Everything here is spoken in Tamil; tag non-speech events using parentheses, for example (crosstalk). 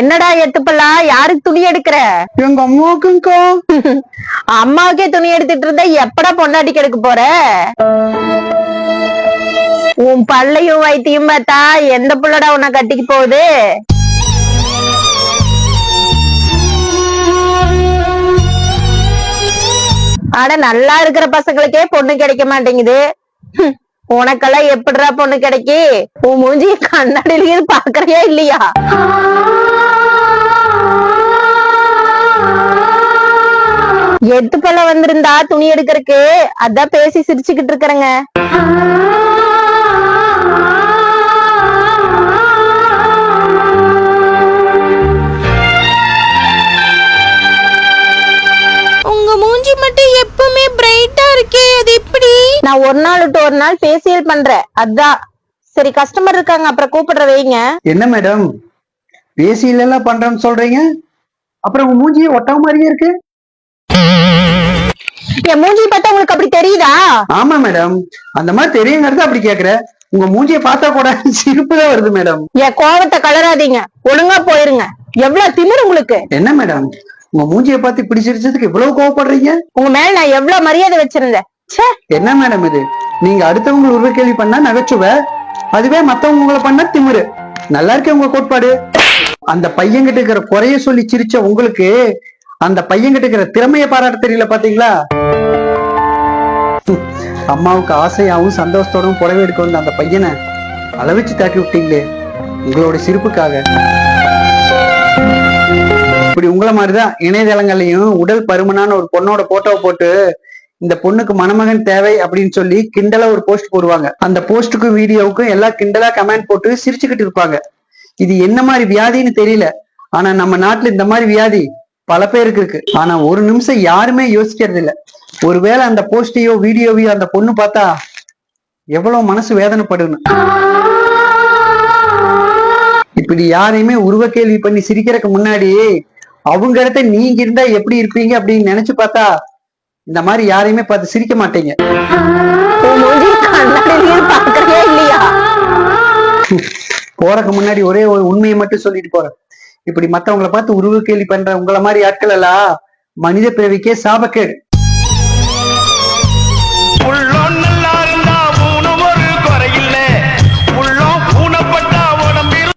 என்னடா எத்துப்பல்லா யாருக்கு துணி எடுக்கிற? எங்க அம்மாவுக்குங்கக்கா (laughs) அம்மாவுக்கே துணி எடுத்துட்டு இருந்தா எப்படா பொண்டாட்டிக்கு எடுக்க போற? உன் பல்லையும் வைத்தியும் பார்த்தா எந்த புள்ளடா உன்னை கட்டிக்கு போகுது? ஆனா நல்லா இருக்கிற பசங்களுக்கே பொண்ணு கிடைக்க மாட்டேங்குது. (laughs) உனக்கெல்லாம் எப்படிடா பொண்ணு கிடைக்கி? உன் மூஞ்சி கண்ணாடியில பாக்குறியா இல்லையா? (laughs) எட்டு பல்ல வந்திருந்தா துணி எடுக்கறக்கு. அதான் பேசி சிரிச்சுக்கிட்டு இருக்கிறேங்க. உங்க மூஞ்சி மட்டும் எப்பவுமே பிரைட்டா இருக்கே அது எப்படி? நான் ஒரு நாள் விட்டு ஒரு நாள் பேசியல் பண்றேன். அதான். சரி கஸ்டமர் இருக்காங்க அப்புறம் கூப்பிடுற வைங்க. என்ன மேடம் பேசியில எல்லாம் பண்றேன்னு சொல்றீங்க? அப்புறம் உங்க மூஞ்சியே ஒட்டக மாதிரியே இருக்கு. என் மூஞ்சி பார்த்தா உங்களுக்கு அப்படி தெரியுதா? ஆமா மேடம் அந்த மாதிரி தெரியுங்கிறது அப்படி கேக்குற. உங்க மூஞ்சியை பார்த்தா கூட (laughs) சிரிப்பு தான் வருது மேடம் என் கோவத்தை கலராதீங்க. ஒழுங்கா போயிருங்க. எவ்வளவு திமிரு உங்களுக்கு? என்ன மேடம் உங்க மூஞ்சியை பார்த்து இப்படி சிரிச்சதுக்கு இவ்வளவு கோவப்படுறீங்க? உங்க மேல நான் எவ்வளவு மரியாதை வச்சிருந்தேன். ச்சே! என்ன மேடம் இது? நீங்க அடுத்தவங்க உருவ கேள்வி பண்ணா நகைச்சுவை. அதுவே மத்தவங்க உங்களை பண்ணா திமிரு. நல்லா இருக்கே உங்க கோட்பாடு. அந்த பையன்கிட்ட இருக்கிற குறைய சொல்லி சிரிச்ச உங்களுக்கு அந்த பையன்கிட்ட இருக்கிற திறமைய பாராட்ட தெரியல பாத்தீங்களா? அம்மாவுக்கு ஆசையாவும் சந்தோஷத்தோடும் புடவை எடுக்க வந்த அந்த பையனை அளவிச்சு தாட்டி விட்டீங்களே உங்களோட சிரிப்புக்காக. இப்படி உங்களை மாதிரிதான் இணையதளங்களையும் உடல் பருமனான ஒரு பொண்ணோட போட்டோவை போட்டு இந்த பொண்ணுக்கு மணமகன் தேவை அப்படின்னு சொல்லி கிண்டலா ஒரு போஸ்ட் போடுவாங்க. அந்த போஸ்டுக்கும் வீடியோவுக்கும் எல்லாம் கிண்டலா கமெண்ட் போட்டு சிரிச்சுக்கிட்டு இருப்பாங்க. இது என்ன மாதிரி வியாதின்னு தெரியல. ஆனா நம்ம நாட்டுல இந்த மாதிரி வியாதி பல பேருக்கு இருக்கு. ஆனா ஒரு நிமிஷம் யாருமே யோசிக்கிறது இல்ல ஒருவேளை அந்த போஸ்டையோ வீடியோவையோ அந்த பொண்ணு பார்த்தா எவ்வளவு மனசு வேதனைப்படுன்னு இப்படி யாரையுமே உருவ கேள்வி பண்ணி சிரிக்கிறதுக்கு முன்னாடி அவங்க இடத்த நீங்க இருந்தா எப்படி இருப்பீங்க அப்படின்னு நினைச்சு பார்த்தா இந்த மாதிரி யாரையுமே பார்த்து சிரிக்க மாட்டீங்க. போறக்கு இல்லையா போறதுக்கு முன்னாடி ஒரே ஒரு உண்மையை மட்டும் சொல்லிட்டு போறேன். இப்படி மத்தவங்கள பார்த்து உருவ கேள்வி பண்ற உங்கள மாதிரி ஆட்கள் எல்லாம் மனித பிறவிக்கே சாபக்கேடு.